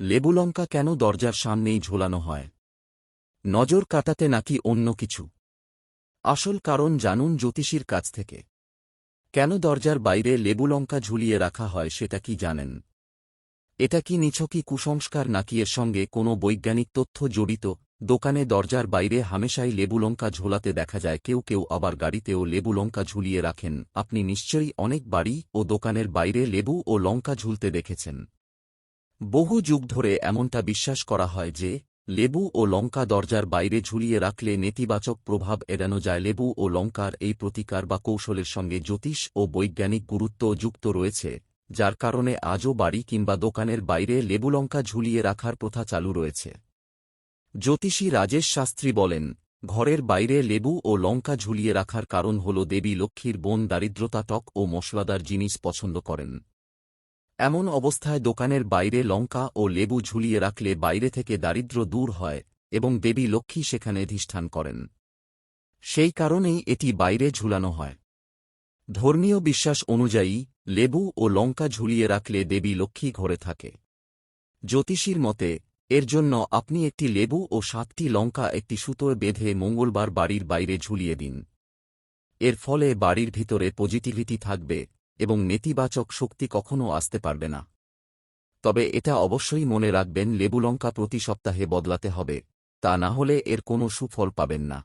লেবুলঙ্কা কেন দরজার সামনেই ঝোলানো হয়? নজর কাটাতে নাকি অন্য কিছু? আসল কারণ জানুন জ্যোতিষীর কাছ থেকে। কেন দরজার বাইরে লেবুলঙ্কা ঝুলিয়ে রাখা হয় সেটা কি জানেন? এটা কি নিছকই কুসংস্কার নাকি এর সঙ্গে কোনো বৈজ্ঞানিক তথ্য জড়িত? দোকানে দরজার বাইরে হামেশাই লেবুলঙ্কা ঝোলাতে দেখা যায়, কেউ কেউ আবার গাড়িতেও লেবু লঙ্কা ঝুলিয়ে রাখেন। আপনি নিশ্চয়ই অনেক বাড়ি ও দোকানের বাইরে লেবু ও লঙ্কা ঝুলতে দেখেছেন। বহু যুগ ধরে এমনটা বিশ্বাস করা হয় যে, লেবু ও লঙ্কা দরজার বাইরে ঝুলিয়ে রাখলে নেতিবাচক প্রভাব এড়ানো যায়। লেবু ও লঙ্কার এই প্রতিকার বা কৌশলের সঙ্গে জ্যোতিষ ও বৈজ্ঞানিক গুরুত্ব যুক্ত রয়েছে, যার কারণে আজও বাড়ি কিংবা দোকানের বাইরে লেবুলঙ্কা ঝুলিয়ে রাখার প্রথা চালু রয়েছে। জ্যোতিষী রাজেশ শাস্ত্রী বলেন, ঘরের বাইরে লেবু ও লঙ্কা ঝুলিয়ে রাখার কারণ হল দেবী লক্ষ্মীর বোন দারিদ্রতা টক ও মশলাদার জিনিস পছন্দ করেন। এমন অবস্থায় দোকানের বাইরে লঙ্কা ও লেবু ঝুলিয়ে রাখলে বাইরে থেকে দারিদ্র্য দূর হয় এবং দেবী লক্ষ্মী সেখানে অধিষ্ঠান করেন। সেই কারণেই এটি বাইরে ঝুলানো হয়। ধর্মীয় বিশ্বাস অনুযায়ী, লেবু ও লঙ্কা ঝুলিয়ে রাখলে দেবী লক্ষ্মী ঘরে থাকে। জ্যোতিষীর মতে, এর জন্য আপনি একটি লেবু ও সাতটি লঙ্কা একটি সুতোয় বেঁধে মঙ্গলবার বাড়ির বাইরে ঝুলিয়ে দিন। এর ফলে বাড়ির ভিতরে পজিটিভিটি থাকবে। এবং নেতিবাচক শক্তি কখনও আসতে পারবে না। তবে এটা অবশ্যই মনে রাখবেন, লেবুলঙ্কা প্রতি সপ্তাহে বদলাতে হবে, তা না হলে এর কোনো সুফল পাবেন না।